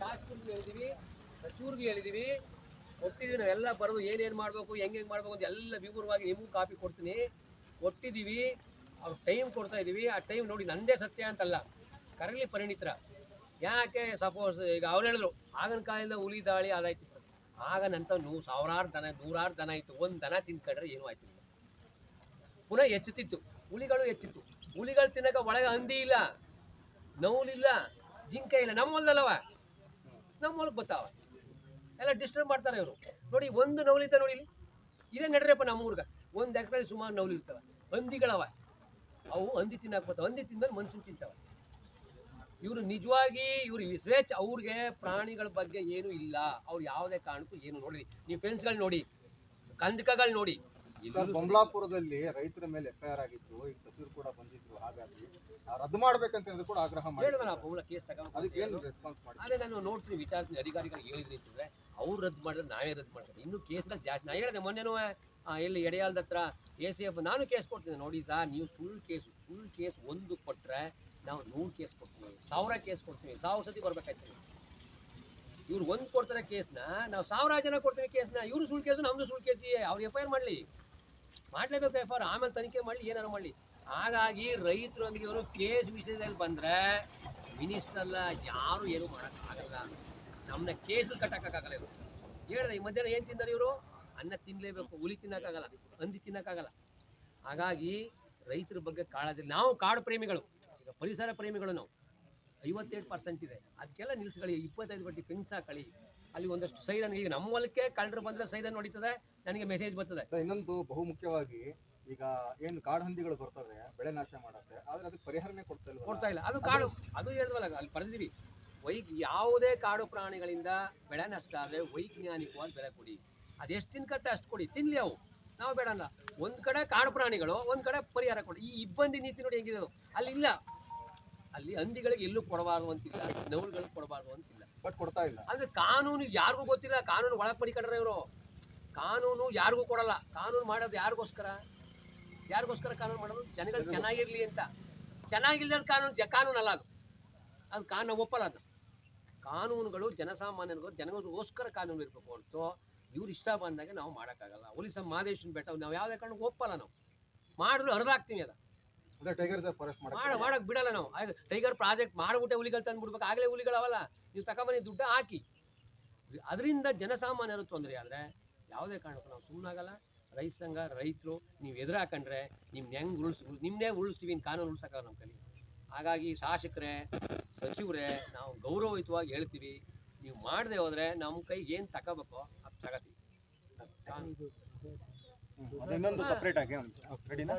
ಶಾಸಕರಿಗೆ ಹೇಳಿದೀವಿ ಸಚಿವರಿಗೂ ಹೇಳಿದೀವಿ. ಕೊಟ್ಟಿದ್ದೀವಿ ನಾವೆಲ್ಲ ಬರೆದು ಏನೇನು ಮಾಡಬೇಕು, ಹೆಂಗೆ ಹೆಂಗೆ ಮಾಡಬೇಕು ಅಂತ ಎಲ್ಲ ವಿವರವಾಗಿ ನಿಮಗೂ ಕಾಪಿ ಕೊಡ್ತೀನಿ. ಕೊಟ್ಟಿದ್ದೀವಿ ಅವ್ರು ಟೈಮ್ ಕೊಡ್ತಾ ಇದ್ದೀವಿ ಆ ಟೈಮ್ ನೋಡಿ ನಂದೇ ಸತ್ಯ ಅಂತಲ್ಲ, ಕರಗಲಿ ಪರಿಣಿತರ. ಯಾಕೆ ಸಪೋಸ್ ಈಗ ಅವ್ರು ಹೇಳಿದ್ರು, ಆಗಿನ ಕಾಲದಿಂದ ಹುಲಿ ದಾಳಿ ಅದಾಯ್ತು ಆಗ ನಂತರ ನೂರು ಸಾವಿರಾರು ದನ, ನೂರಾರು ದನ ಇತ್ತು. ಒಂದು ದನ ತಿನ್ಕೊಂಡ್ರೆ ಏನೂ ಆಯ್ತಿಲ್ಲ ಪುನಃ ಹೆಚ್ಚುತ್ತಿತ್ತು ಹುಲಿಗಳು ಹೆಚ್ಚಿತ್ತು ಹುಲಿಗಳು ತಿನ್ನಕ ಒಳಗೆ ಹಂದಿ ಇಲ್ಲ ನೌಲಿಲ್ಲ ಜಿಂಕೆ ಇಲ್ಲ. ನಮ್ಮ ಹೊಲ್ದಲ್ಲವ ನಮ್ಮ ಮೂಲಕ ಗೊತ್ತಾವ ಎಲ್ಲ ಡಿಸ್ಟರ್ಬ್ ಮಾಡ್ತಾರೆ ಇವರು. ನೋಡಿ, ಒಂದು ನವಲಿತ ನೋಡಿ ಇಲ್ಲಿ. ಇದೇ ನಡ್ರಪ್ಪ ನಮ್ಮ ಊರ್ಗ. ಒಂದು ಎಕರೆ ಸುಮಾರು ನವಲಿ ಇರ್ತವೆ. ಹಂದಿಗಳವ. ಅವು ಹಂದಿ ತಿನ್ನಕ್ಕೆ ಬರ್ತಾವೆ. ಹಂದಿ ತಿಂದ್ಮೇಲೆ ಮನುಷ್ಯನ ತಿಂತಾವೆ. ಇವರು ನಿಜವಾಗಿ ಇವರು ಸ್ವೇಚ್ಛ. ಅವ್ರಿಗೆ ಪ್ರಾಣಿಗಳ ಬಗ್ಗೆ ಏನೂ ಇಲ್ಲ. ಅವ್ರು ಯಾವುದೇ ಕಾರಣಕ್ಕೂ ಏನು ನೋಡಿ ನೀವು ಫೆನ್ಸ್ಗಳು ನೋಡಿ. ಕಂದಕಗಳು ನೋಡಿ. ಸರ್ ಬೊಂಬ್ಲಾಪುರದಲ್ಲಿ ರೈತರ ಮೇಲೆ ಎಫ್ ಐ ಆರ್ ಆಗಿತ್ತು ಈಗ ಸಚಿವರು ಕೂಡ ಬಂದಿದ್ರು ಹಾಗಾಗಿ ರದ್ದು ಮಾಡ್ಬೇಕಂತ ಕೂಡ ಆಗ್ರಹ ಮಾಡಿ ಹೇಳಿದ ನಾವು ಪೌಲ ಕೇಸ್ ಅದಕ್ಕೆ ಏನು ರೆಸ್ಪಾನ್ಸ್ ಮಾಡಿ ಅದೇ ನಾನು ನೋಡ್ತೀನಿ ವಿಚಾರಿಸ್ತೀನಿ ಅಧಿಕಾರಿಗಳಿಗೆ ಹೇಳಿದ್ರಿ ಅಂತಂದ್ರೆ ಅವ್ರು ರದ್ದು ಮಾಡಿದ್ರೆ ನಾವೇ ರದ್ದು ಮಾಡ್ತಾರೆ ಇನ್ನು ಕೇಸ್ಗಳು ಜಾಸ್ತಿ. ನಾ ಹೇಳಿದೆ ಮೊನ್ನೆನೂ ಎಲ್ಲಿ ಎಡೆಯಾಲ್ದ ಹತ್ರ ಎ ಸಿ ಎಫ್ ನಾನು ಕೇಸ್ ಕೊಡ್ತೀನಿ. ನೋಡಿ ಸರ್ ನೀವು ಫುಲ್ ಕೇಸು ಫುಲ್ ಕೇಸ್ ಒಂದು ಕೊಟ್ಟರೆ ನಾವು ನೂರು ಕೇಸ್ ಕೊಡ್ತೀವಿ. ಸಾವಿರ ಕೇಸ್ ಕೊಡ್ತೀವಿ. ಸಾವಿರ ಸತಿ ಬರ್ಬೇಕಾಯ್ತು ಇವ್ರು ಒಂದು ಕೊಡ್ತಾರೆ ಕೇಸ್ನ ನಾವು ಸಾವಿರ ಜನ ಕೊಡ್ತೀವಿ ಕೇಸ್ನ. ಇವರು ಸುಳ್ಳು ಕೇಸು ನಮ್ದು ಸುಳ್ಳು ಕೇಸಿ. ಅವ್ರು ಎಫ್ ಐ ಆರ್ ಮಾಡಲಿ. ಮಾಡಲೇಬೇಕು ಎಫ್ ಆರ್ ಆಮೇಲೆ ತನಿಖೆ ಮಾಡಲಿ, ಏನಾರು ಮಾಡಲಿ. ಹಾಗಾಗಿ ರೈತರೊಂದಿಗೆ ಇವರು ಕೇಸ್ ವಿಷಯದಲ್ಲಿ ಬಂದರೆ ಮಿನಿಸ್ಟರ್ ಅಲ್ಲ, ಯಾರು ಏನು ಮಾಡೋಕ್ಕಾಗಲ್ಲ. ನಮ್ಮನ್ನ ಕೇಸು ಕಟ್ಟಕ್ಕಾಗಲ್ಲ ಇವರು. ಹೇಳಿದ್ರೆ ಈ ಮಧ್ಯಾಹ್ನ ಏನು ತಿಂದಾರೆ ಇವರು? ಅನ್ನ ತಿನ್ನಲೇಬೇಕು ಹುಲಿ ತಿನ್ನೋಕ್ಕಾಗಲ್ಲ, ಹಂದಿ ತಿನ್ನೋಕ್ಕಾಗಲ್ಲ. ಹಾಗಾಗಿ ರೈತರ ಬಗ್ಗೆ ಕಾಳಜಿ ನಾವು ಕಾಡು ಪ್ರೇಮಿಗಳು, ಈಗ ಪರಿಸರ ಪ್ರೇಮಿಗಳು ನಾವು. ಐವತ್ತೇಳು ಪರ್ಸೆಂಟ್ ಇದೆ. ಅದಕ್ಕೆಲ್ಲ ನಿಲ್ಸ್ಕೊಳ್ಳಿ ಇಪ್ಪತ್ತೈದು ಬಡ್ಡಿ ಫೆನ್ಸ್ ಹಾಕೊಳ್ಳಿ ಅಲ್ಲಿ ಒಂದಷ್ಟು ಸೈರನ್ ಈಗ ನಮ್ಮ ಹೊಲಕ್ಕೆ ಕಳ್ಳರು ಬಂದರೆ ಸೈರನ್ ಹೊಡಿತದೆ ನನಗೆ ಮೆಸೇಜ್ ಬರ್ತದೆ. ಸರ್ ಇನ್ನೊಂದು ಬಹುಮುಖ್ಯವಾಗಿ ಈಗ ಏನು ಕಾಡು ಹಂದಿಗಳು ಬರ್ತವೆ ಬೆಳೆ ನಾಶ ಮಾಡತ್ತೆ ಆದ್ರೆ ಅದಕ್ಕೆ ಪರಿಹಾರನೇ ಕೊಡ್ತಾ ಇಲ್ಲ ಕೊಡ್ತಾ ಇಲ್ಲ. ಅದು ಕಾಡು ಅದು ಹೇಳಿದ್ವಲ್ಲ ಅಲ್ಲಿ ಪಡೆದಿವಿ ವೈಗ್ ಯಾವುದೇ ಕಾಡು ಪ್ರಾಣಿಗಳಿಂದ ಬೆಳೆ ನಷ್ಟ ಆದರೆ ವೈಜ್ಞಾನಿಕವಾಗಿ ಬೆಲೆ ಕೊಡಿ. ಅದೆಷ್ಟು ತಿನ್ಕಟ್ಟೆ ಅಷ್ಟು ಕೊಡಿ. ತಿನ್ಲಿ ಅವು. ನಾವು ಬೇಡಲ್ಲ ಒಂದು ಕಡೆ ಕಾಡು ಪ್ರಾಣಿಗಳು ಒಂದು ಕಡೆ ಪರಿಹಾರ ಕೊಡಿ. ಈ ಇಬ್ಬಂದಿ ನೀತಿ ನೋಡಿ ಹೆಂಗಿದೆ ಅದು. ಅಲ್ಲಿ ಇಲ್ಲ ಅಲ್ಲಿ ಹಂದಿಗಳಿಗೆ ಎಲ್ಲೂ ಕೊಡಬಾರ್ದು ಅಂತಿಲ್ಲ ನೌಲ್ಗಳಿಗೆ ಕೊಡಬಾರ್ದು ಅಂತಿಲ್ಲ. ಬಟ್ ಕೊಡ್ತಾ ಇಲ್ಲ. ಅಂದ್ರೆ ಕಾನೂನು ಯಾರಿಗೂ ಗೊತ್ತಿಲ್ಲ ಕಾನೂನು ಒಳಗೆ ಮಡಿಕೊಂಡ್ರೆ ಇವರು. ಕಾನೂನು ಯಾರಿಗೂ ಕೊಡಲ್ಲ ಕಾನೂನು ಮಾಡೋದು ಯಾರಿಗೋಸ್ಕರ? ಯಾರಿಗೋಸ್ಕರ ಕಾನೂನು ಮಾಡೋದು? ಜನಗಳು ಚೆನ್ನಾಗಿರ್ಲಿ ಅಂತ. ಚೆನ್ನಾಗಿಲ್ದ ಕಾನೂನು ಜ ಕಾನೂನು ಅಲ್ಲ ಅದು ಅದು ಕಾನೂನು ಒಪ್ಪಲ್ಲ ಅದು. ಕಾನೂನುಗಳು ಜನಸಾಮಾನ್ಯರಿಗೂ ಜನಗಳಿಗೋಸ್ಕರ ಕಾನೂನು ಇರಬೇಕು ಅಂತ ಇವ್ರು ಇಷ್ಟ ಬಂದಾಗ ನಾವು ಮಾಡೋಕ್ಕಾಗಲ್ಲ. ಒಲಿಸ ಮಾದೇಶನ್ ಬೆಟ್ಟ ನಾವು ಯಾವುದೇ ಕಾರಣಕ್ಕೂ ಒಪ್ಪಲ್ಲ ನಾವು. ಮಾಡಿದ್ರು ಹಾಕ್ತೀನಿ ಅದು. ಟೈಗರ್ ರಿಸರ್ವ್ ಫಾರೆಸ್ಟ್ ಮಾಡ ಮಾಡಕ್ ಬಿಡಲ್ಲ ನಾವು. ಆಗ ಟೈಗರ್ ಪ್ರಾಜೆಕ್ಟ್ ಮಾಡ್ಬಿಟ್ಟೆ ಹುಲಿಗಳು ತಂದ್ಬಿಡ್ಬೇಕು. ಆಗಲೇ ಹುಲಿಗಳವಲ್ಲ. ನೀವು ತಕಬನಿ ದುಡ್ಡು ಹಾಕಿ. ಅದರಿಂದ ಜನಸಾಮಾನ್ಯರು ತೊಂದರೆ ಆದರೆ ಯಾವುದೇ ಕಾರಣಕ್ಕೂ ನಾವು ಸುಮ್ಮನಾಗಲ್ಲ ರೈತ ಸಂಘ ರೈತರು ನೀವು ಎದುರು ಹಾಕೊಂಡ್ರೆ ನಿಮ್ನ ಹೆಂಗೆ ಉಳಿಸ್ ನಿಮ್ಮನ್ನೇ ಉಳಿಸ್ತೀವಿ ಕಾನೂನು ಉಳ್ಸೋಕ್ಕಾಗಲ್ಲ ನಮ್ಮ ಕಲಿ. ಹಾಗಾಗಿ ಶಾಸಕರೇ ಸಚಿವರೇ ನಾವು ಗೌರವಯುತವಾಗಿ ಹೇಳ್ತೀವಿ. ನೀವು ಮಾಡದೆ ಹೋದರೆ ನಮ್ಮ ಕೈಗೆ ಏನು ತಗೋಬೇಕೋ ಅದು ತಗೋತೀವಿ. ಇನ್ನೊಂದು ಸಪ್ರೇಟ್ ಆಗಿ ರೆಡಿನಾ?